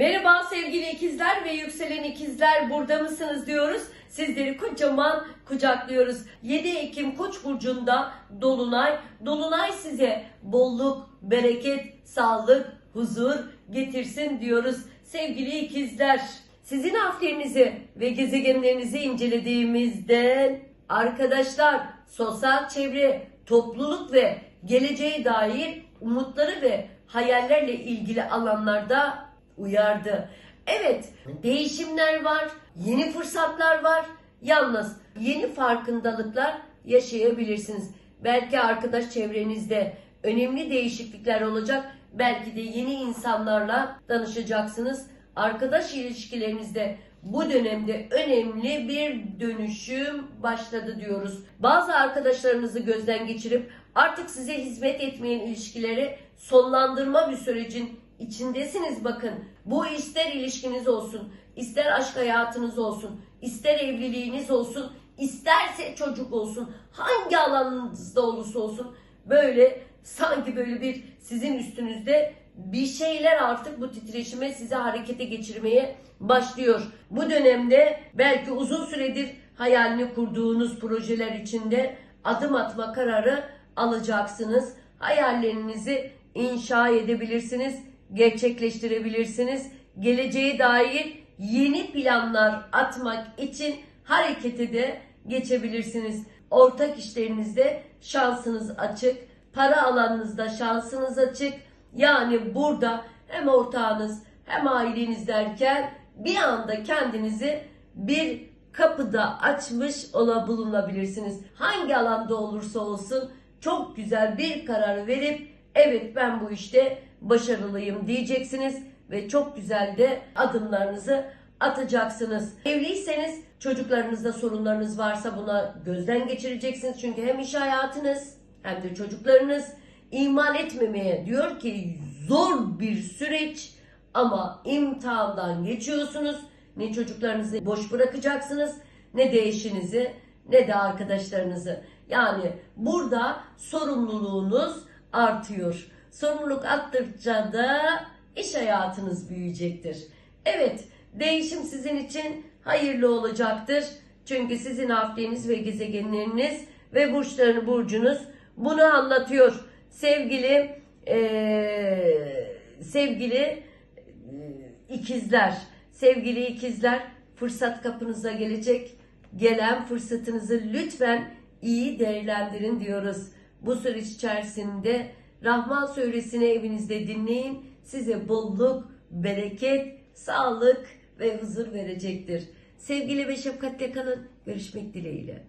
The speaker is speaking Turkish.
Merhaba sevgili ikizler ve yükselen ikizler burada mısınız diyoruz. Sizleri kocaman kucaklıyoruz. 7 Ekim Koç burcunda dolunay. Dolunay size bolluk, bereket, sağlık, huzur getirsin diyoruz. Sevgili ikizler, sizin harflerinizi ve gezegenlerinizi incelediğimizde arkadaşlar, sosyal çevre, topluluk ve geleceğe dair umutları ve hayallerle ilgili alanlarda uyardı. Evet, değişimler var, yeni fırsatlar var. Yalnız yeni farkındalıklar yaşayabilirsiniz. Belki arkadaş çevrenizde önemli değişiklikler olacak. Belki de yeni insanlarla danışacaksınız. Arkadaş ilişkilerinizde bu dönemde önemli bir dönüşüm başladı diyoruz. Bazı arkadaşlarınızı gözden geçirip artık size hizmet etmeyen ilişkileri sonlandırma bir sürecin içindesiniz bakın. Bu ister ilişkiniz olsun, ister aşk hayatınız olsun, ister evliliğiniz olsun, isterse çocuk olsun, hangi alanınızda olursa olsun böyle sanki böyle bir sizin üstünüzde bir şeyler artık bu titreşime sizi harekete geçirmeye başlıyor. Bu dönemde belki uzun süredir hayalini kurduğunuz projeler içinde adım atma kararı alacaksınız. Hayallerinizi inşa edebilirsiniz, gerçekleştirebilirsiniz. Geleceğe dair yeni planlar atmak için harekete de geçebilirsiniz. Ortak işlerinizde şansınız açık, para alanınızda şansınız açık. Yani burada hem ortağınız hem aileniz derken bir anda kendinizi bir kapıda açmış ola bulunabilirsiniz. Hangi alanda olursa olsun çok güzel bir karar verip evet ben bu işte başarılıyım diyeceksiniz ve çok güzel de adımlarınızı atacaksınız. Evliyseniz çocuklarınızda sorunlarınız varsa buna gözden geçireceksiniz. Çünkü hem iş hayatınız hem de çocuklarınız iman etmemeye diyor ki zor bir süreç ama imtihandan geçiyorsunuz. Ne çocuklarınızı boş bırakacaksınız ne de eşinizi ne de arkadaşlarınızı. Yani burada sorumluluğunuz artıyor. Sorumluluk arttıkça da iş hayatınız büyüyecektir. Evet, değişim sizin için hayırlı olacaktır. Çünkü sizin hafteniz ve gezegenleriniz ve burçlarını burcunuz bunu anlatıyor. Sevgili eee, sevgili eee, ikizler, sevgili ikizler fırsat kapınıza gelecek. Gelen fırsatınızı lütfen iyi değerlendirin diyoruz. Bu süreç içerisinde Rahman suresini evinizde dinleyin. Size bolluk, bereket, sağlık ve huzur verecektir. Sevgili ve şefkatle kalın. Görüşmek dileğiyle.